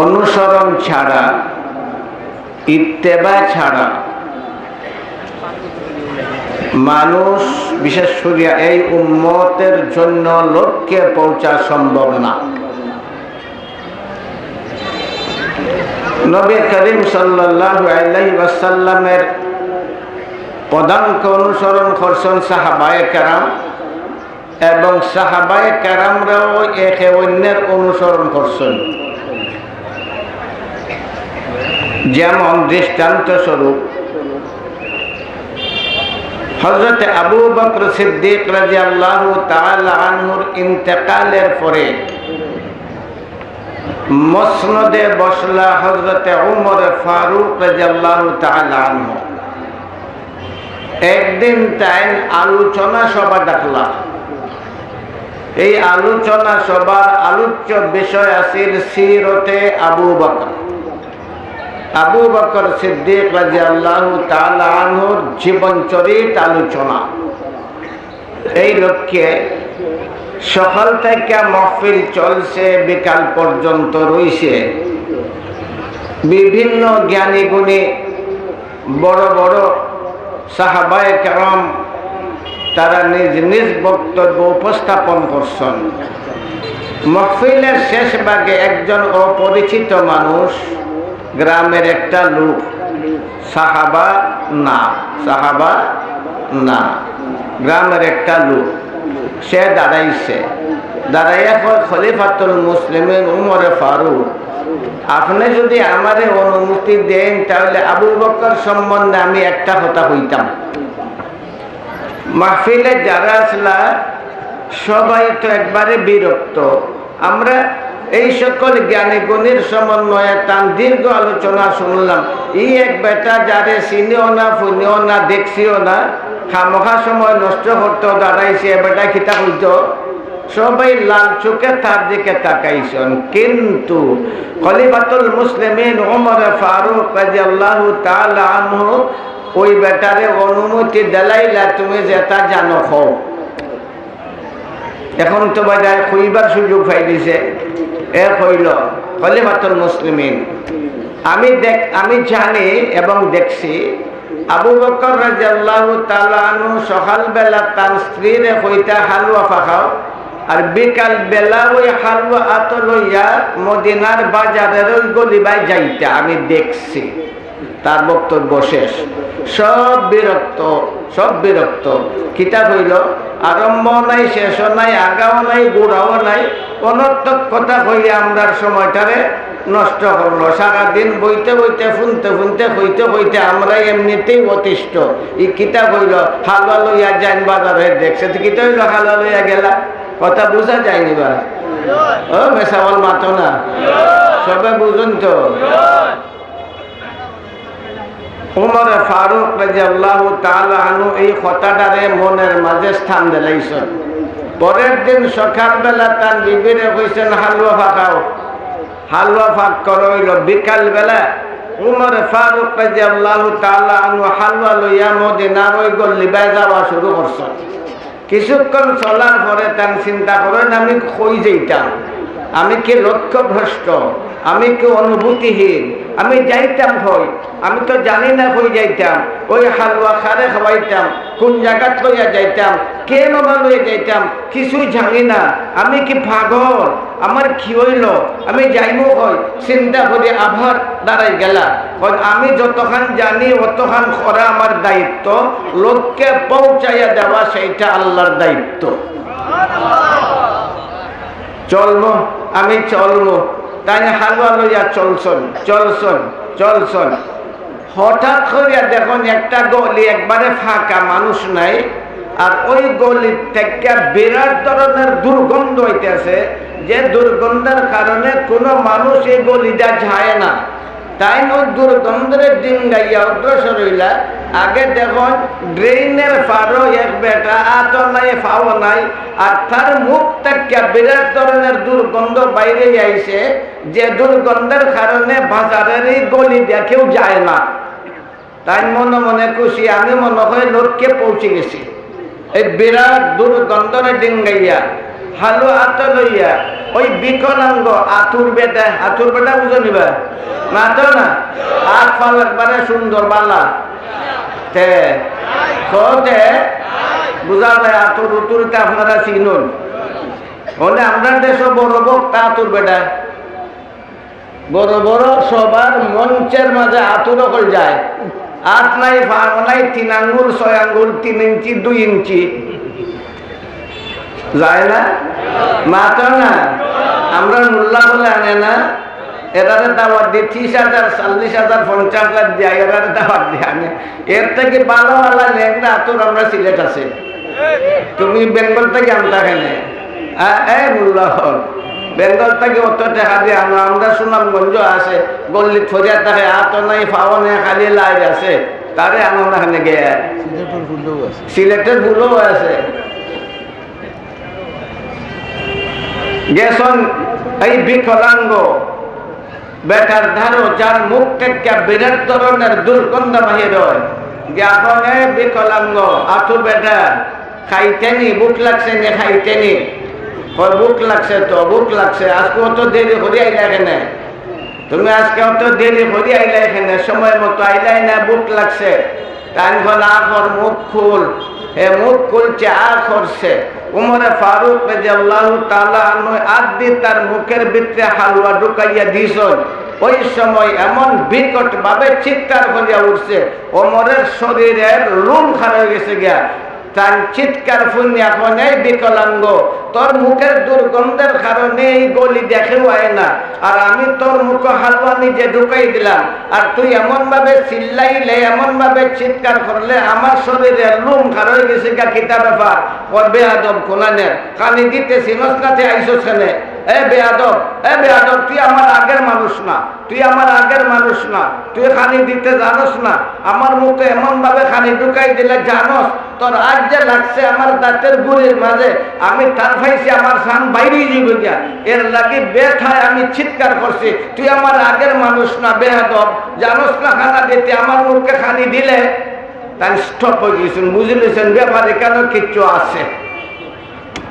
অনুসরণ ছাড়া, ইত্তেবা ছাড়া মানুষ, বিশেষ করে এই উম্মতের জন্য লক্ষ্যে পৌঁছা সম্ভব না। নবী করিম ওয়াসাল্লামের প্রধানকে অনুসরণ করছেন সাহাবায় কারাম এবং সাহাবায় কারামরাও একে অন্যের অনুসরণ করছেন। যেমন দৃষ্টান্ত স্বরূপ। হজরত আবু বকর সিদ্দিক রাজি আল্লাহ আনহুর ইন্তেকালের পরে মসনদে বসলা হজরত উমর ফারুক রাজি আল্লাহ আনহু। একদিন তাই আলোচনা সভা ডাকলা এই আলোচনা সভার আলোচ্য বিষয় আছিল সিরতে আবু বকর। আবু বকর সিদ্দিক রাজি আল্লাহ আনহুর জীবন চরিত আলোচনা। এই লক্ষ্যে সকাল থেকে মহফিল চলছে, বিকাল পর্যন্ত রইছে। বিভিন্ন জ্ঞানী গুণী বড় বড় সাহাবায় কেরম, তারা নিজ নিজ বক্তব্য উপস্থাপন করছেন। মহফিলের শেষ ভাগে একজন অপরিচিত মানুষ গ্রামের একটা লোক। সাহাবা না সাহাবা না। গ্রামের একটা লোক। সে দাঁড়াইছে। দাঁড়াইয়া পর খলিফাতুল মুসলিমের উমরে ফারুক, আপনি যদি আমারে অনুমতি দেন, তাহলে আবু বকর সম্বন্ধে আমি একটা কথা হইতাম মাহফিলে যারা আসলা, সবাই তো একবারে বিরক্ত। আমরা এই সকল জ্ঞানী গুণীর সমন্বয়ে তার দীর্ঘ আলোচনা শুনলাম। এই এক বেটা যারে চিনিও না ফুনিও না দেখছিও না, খামখা সময় নষ্ট করতে দাঁড়াইছে বেটা খিতা হইতো সবাই লাল চোখে তার দিকে তাকাইছেন। কিন্তু খলিফাতুল মুসলিমিন ওমর ফারুক রাদিয়াল্লাহু তাআলা আনহু ওই বেটারে অনুমতি দেলাইলা, তুমি যেটা জানো হও। এখন তো বাজার খুইবার সুযোগ পাই দিছে। এ হইল খলিফাতুল মুসলিমিন। আমি দেখ, আমি জানি এবং দেখছি আবু বকর রাজিয়াল্লাহু তাআলা আনহু সকালবেলা তার স্ত্রীর হইতা হালুয়া ফাখাও আর বিকাল বেলা ওই হালুয়া আত লইয়া মদিনার বাজারের ওই গলিবাই যাইতা আমি দেখছি। তার বক্তব্য শেষ। সব বিরক্ত সব বিরক্ত। কিতাব হইল আরম্ভ নাই শেষও নাই আগাও নাই গোড়াও নাই। অনর্থক কথা কইয়া আমরার সময়টারে নষ্ট করল সারাদিন বইতে বইতে শুনতে শুনতে হইতে হইতে আমরা এমনিতেই অতিষ্ঠ। ই কিতা হইল? হালুয়া লইয়া যাইন বাজারে দেখছে তো কিতা হইল? হালুয়া লইয়া গেলা। কথা বোঝা যায়নি বা ও মেসাওয়াল মাতো না? সবে বুঝুন তো? উমর ফারুক রাজিয়াল্লাহু তাআলা আনহু এই কথাটারে মনের মাঝে স্থান দিলাইছেন। পরের দিন সকালবেলা তার বিবিরে কইছেন, হালুয়া ফাঁকাও হালুয়া ফাঁক করইল। বিকাল বেলা উমর ফারুক রাজিয়াল্লাহু তাআলা আনহু হালুয়া লইয়া মদিনার ওই গল্লিবায় যাওয়া শুরু করছেন কিছুক্ষণ চলার পরে তার চিন্তা করেন, আমি কই যাইতাম? আমি কি লক্ষ্যভ্রষ্ট? আমি কি অনুভূতিহীন? আমি যাইতাম হই আমি তো জানি না হয়ে যাইতাম। ওই হালুয়া খারে খাওয়াইতাম, কোন জায়গাত লইয়া যাইতাম, কেন বা লইয়া যাইতাম, কিছুই জানি না। আমি কি পাগল? আমার কি হইল? আমি যাইমু হই চিন্তা করে আভার দাঁড়াই গেলা। আমি যতখান জানি, অতখান করা আমার দায়িত্ব। লোককে পৌঁছাইয়া দেওয়া সেইটা আল্লাহর দায়িত্ব। চলবো আমি চলবো তাই হালুয়া লইয়া চলছন চলছন চলছন হঠাৎ করিয়া দেখুন একটা গলি একবারে ফাঁকা, মানুষ নাই, আর ওই গলি থেকে বিরাট ধরনের দুর্গন্ধ হইতেছে, যে দুর্গন্ধের কারণে কোনো মানুষ এই গলিটা যায় না। তাই ওই দুর্গন্ধের দিন গাইয়া অগ্রসর হইলা আগে দেখুন, ড্রেনের ফারো এক বেটা আত নাই, ফাও নাই, আর তার মুখ থেকে বিরাট ধরনের দুর্গন্ধ বাইরে আইছে, যে দুর্গন্ধের কারণে বাজারের এই গলি দেখেও যায় না। তাই মনে মনে খুশি, আমি মনে হয় লোককে পৌঁছে গেছি। এই বিরাট দুর্গন্ধরে ডিঙ্গাইয়া, হালু আত লইয়া, ওই বিকলাঙ্গ আতুর বেটা আতুর বেটা বুঝো নিবা মাতো না? হাত ফাল একবারে সুন্দর বালা। তে কতে বুঝা যায় আতুর উতুরতে আপনারা চিনুন। হলে আমরা দেশে বড় বক্তা আতুর বেটা। বড় বড় সবার মঞ্চের মাঝে আতুর কল যায়। আট নাই ফাঁক নাই, তিন আঙ্গুল, ছয় আঙ্গুল, তিন ইঞ্চি, দুই ইঞ্চি। যায় না? মাতো না? আমরা মোল্লা বলে আনে না। এরারে দাওয়াত দিয়ে ত্রিশ হাজার, চল্লিশ হাজার, পঞ্চাশ হাজার যায় এরারে দাওয়াত দিয়ে আনে। এর থেকে ভালো ভালো লেখনা আতুর আমরা সিলেট আছে। তুমি বেঙ্গল থেকে আনতা এখানে এই মোল্লা হল। বেঙ্গল থেকে অত টাকা দিয়ে আমরা আমরা সুনামগঞ্জ আছে গল্লি ফরিয়া থাকে আত নাই ফাও নাই খালি লাইট আছে। তারে গিয়ে সিলেটের ফুলও আছে। সিলেটের ভুলও আছে। গেছন এই বিকলাঙ্গ বেটার ধারো যার মুখ থেকে বিরাট ধরনের দুর্গন্ধ বাহির হয়। জ্ঞাপন বিকলাঙ্গ আতু বেটা খাইতেনি বুক লাগছে নে খাইতেনি। কয় বুক লাগছে তো বুক লাগছে। আজকে অত দেরি করি আইলা এখানে তুমি আজকে অত দেরি করি আইলা এখানে সময় মতো আইলাই না বুক লাগছে। টাইম হল আখর, মুখ খুল। এ মুখ খুলছে করছে উমরে ফারুক আল্লাহ তালা আদি তার মুখের ভিতরে হালুয়া ঢুকাইয়া দিস ওই সময় এমন বিকট ভাবে চিৎকার করিয়া উঠছে। ওমরের শরীরের লুম খারাপ হয়ে গেছে গিয়া। তার চিৎকার এখন এই বিকলাঙ্গ, তোর মুখের দুর্গন্ধের কারণে এই গলি দেখেও আয় না। আর আমি তোর মুখ হালুয়া নিজে ঢুকাই দিলাম। আর তুই এমন ভাবে চিল্লাইলে এমন ভাবে চিৎকার করলে আমার শরীরে লুম খার গেছে কিতা ব্যাপার? ওর বেয়াদব কোনানের কানি দিতে সিনসনাতে আইসো সেনে এ বেয়াদব এ বেয়াদব, তুই আমার আগের মানুষ না, তুই আমার আগের মানুষ না, তুই খানি দিতে জানোস না, আমার মুখে এমন ভাবে খানি ঢুকাই দিলে জানোস, তোর আজ যে লাগছে আমার দাঁতের গুড়ির মাঝে, আমি তার ফাইছি আমার সান বাইরেই যাব গিয়া এর লাগে বেঠায় আমি চিৎকার করছি, তুই আমার আগের মানুষ না বেহাদব জানোস না খানা দিতে, আমার মুখে খানি দিলে? তাই স্টপ হয়ে গেছেন বুঝলেছেন ব্যাপারে কেন কিচ্ছু আছে?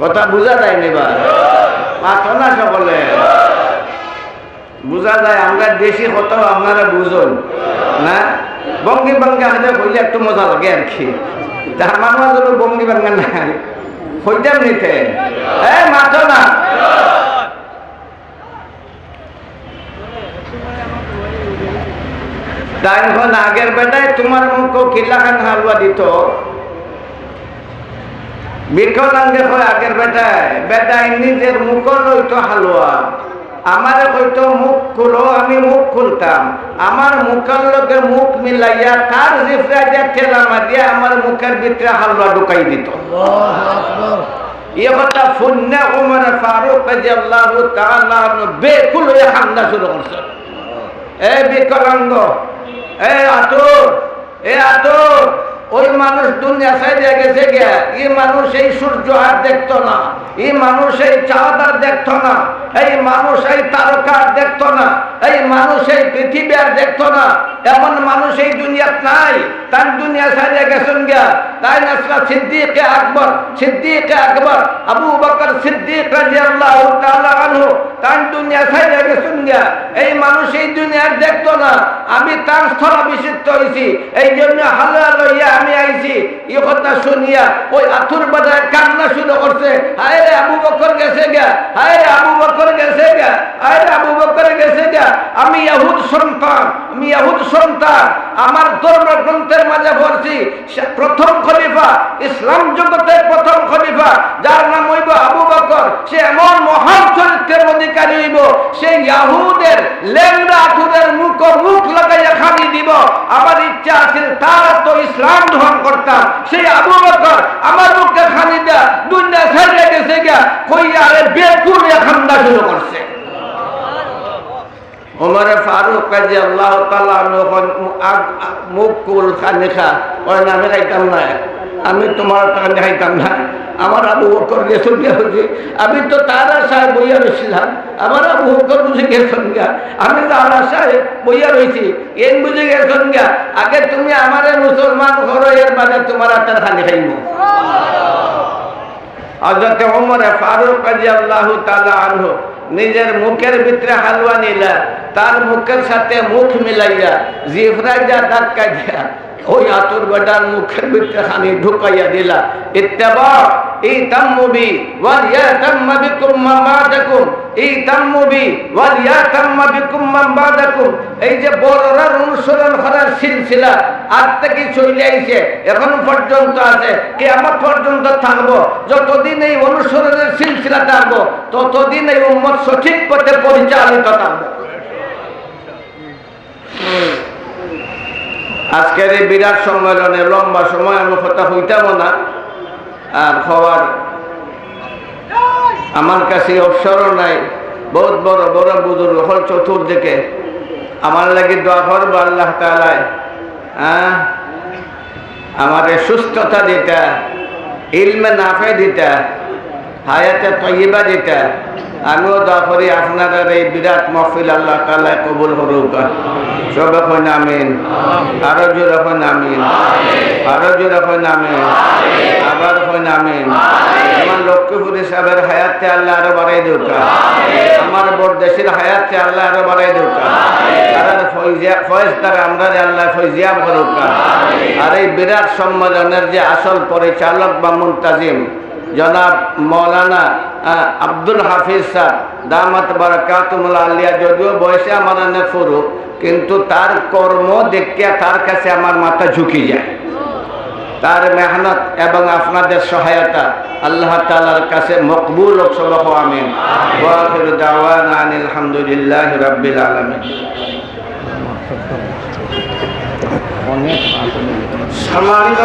কথা বোঝা যায় নিবা না সকলে বোঝা যায়, আমরা দেশি কত আপনারা বুঝুন, না? বঙ্গি বাঙ্গা হলে হইলে একটু মজা লাগে আর কি। তা আমার মাঝে বঙ্গি বাঙ্গা নাই। হইতাম নিতে। এ না। তাই এখন আগের বেটায় তোমার মুখ কিল্লাখান হালুয়া দিত। আগের বেটায়। হালুয়া। আমার মুখ আমি মুখ খুলতাম। আমার মুখের লোকের মুখ মিলাইয়া তার জিফরা দিয়ে আমার মুখের ভিতরে হালুয়া ঢুকাই দিত। এ কথা বেকুল হয়ে এ বিকলাঙ্গ, এ আতুর এ আতুর ওই মানুষ দুনিয়া সাইডে গেছে গিয়া, এই মানুষ এই সূর্য আর দেখতো না, এই মানুষ এই চাঁদ আর দেখতো না, এই মানুষ এই তারকা আর দেখতো না, এই মানুষ এই পৃথিবী আর দেখতো না, এমন মানুষ এই দুনিয়াত নাই, তার দুনিয়া সাইডে গেছেন গিয়া, তাই নাসরা সিদ্দিকে আকবর সিদ্দিকে আকবর, আবু বকর সিদ্দিক রাদিয়াল্লাহু তাআলা আনহু, তার দুনিয়া সাইডে গেছেন গিয়া, এই মানুষ এই দুনিয়ার দেখতো না, আমি তার স্থল স্থলাভিষিক্ত হয়েছি এই জন্য হালা লইয়া আমি আইছি, এই কথা শুনিয়া ওই আথুর বাজার কান্না শুরু করছে। হায় রে আবু বকর গেছে গা হায় রে আবু বকর গেছে গা হায় রে আবু বকর গেছে গা আমি ইয়াহুদ সন্তান, আমি ইয়াহুদ সন্তান, আমার ধর্ম গ্রন্থের মাঝে পড়ছি। প্রথম খলিফা, ইসলাম জগতের প্রথম খলিফা, যার নাম হইব আবু বকর। সে এমন মহান চরিত্রের অধিকারী হইব, সে ইয়াহুদের লেংরা আথুরের মুখ মুখ আমার ইচ্ছা আছে তার তো ইসলাম গ্রহণ করতাম সেই আবু বকর আমার মুখে খালি দুনিয়া ছেড়ে গেছে গিয়া, কইয়া আরে বেকুল এখন শুরু করছে। ওমরে ফারুক কাজী আল্লাহ তালা মুখ কুল খানিখা। ওই আমি খাইতাম না। আমি তোমার টাকা খাইতাম না। আমার আবু বকর গেছন হচ্ছে আমি তো তার আশায় বইয়া রয়েছিলাম আমার আবু বকর বুঝে গেছন গিয়া আমি তার আশায় বইয়া রয়েছি এন বুঝে গেছন গিয়া আগে তুমি আমারে মুসলমান করো এর বাদে তোমার আটার খানি খাইব। হজরত ওমরে ফারুক রাজি আল্লাহ তালা আনহু নিজের মুখের ভিতরে হালুয়া নিলা তার মুখের সাথে মুখ মিলাইয়া জিফরা যা ধাক্কা দিয়া ওই আতুর বেটার মুখের ভিতরে ঢুকাইয়া দিলা ইত্তেবা এই তাম্মুবি ওয়াল ইয়াতাম্মা বিকুম মা বাদাকুম এই তাম্মুবি ওয়াল ইয়াতাম্মা বিকুম মা বাদাকুম এই যে বড়রার অনুসরণ করার সিলসিলা আজ থেকে চলে আইছে, এখন পর্যন্ত আছে, কিয়ামত পর্যন্ত থাকব। যতদিন এই অনুসরণের সিলসিলা থাকব, ততদিন এই উম্মত সঠিক পথে পরিচালিত থাকবে। আজকের এই বিরাট সম্মেলনে লম্বা সময় আমি কথা হইতাম না, আর হওয়ার আমার কাছে অবসরও নাই। বহুত বড় বড় বুজুর্গ, হল চতুর্দিকে। আমার লাগে দোয়া করব আল্লাহ তালায় হ্যাঁ? আমাদের সুস্থতা দিতা, ইলমে নাফে দিতা, হায়াতে তৈবা দিতা। আমিও দোয়া করি আপনারা এই বিরাট মহফিল আল্লাহ তালায় কবুল হরুক সব এখন আমিন। আরও জোর এখন আমিন। আরও জোর এখন আমিন। আবার এখন আমিন। আমার লক্ষ্মীপুর সাহেবের হায়াতে আল্লাহ আরও বাড়াই দৌকা আমার বরদেশের হায়াতে আল্লাহ আরও বাড়াই ফয়জিয়া ফয়েজ আল্লাহ আর এই বিরাট সম্মেলনের যে আসল পরিচালক বা মুন্তাজিম জনাব মৌলানা আব্দুল হাফিজ স্যার দামাত বারাকাতুমুল আলিয়া যদিও বয়সে আমার অনেক ফুরু কিন্তু তার কর্ম দেখিয়া তার কাছে আমার মাথা ঝুঁকি যায়। তার মেহনত এবং আপনাদের সহায়তা আল্লাহ তালার কাছে মকবুল ও সবহ আমিন। ওয়াখির দাওয়ানা আনিল হামদুলিল্লাহ রাব্বিল আলামিন। সম্মানিত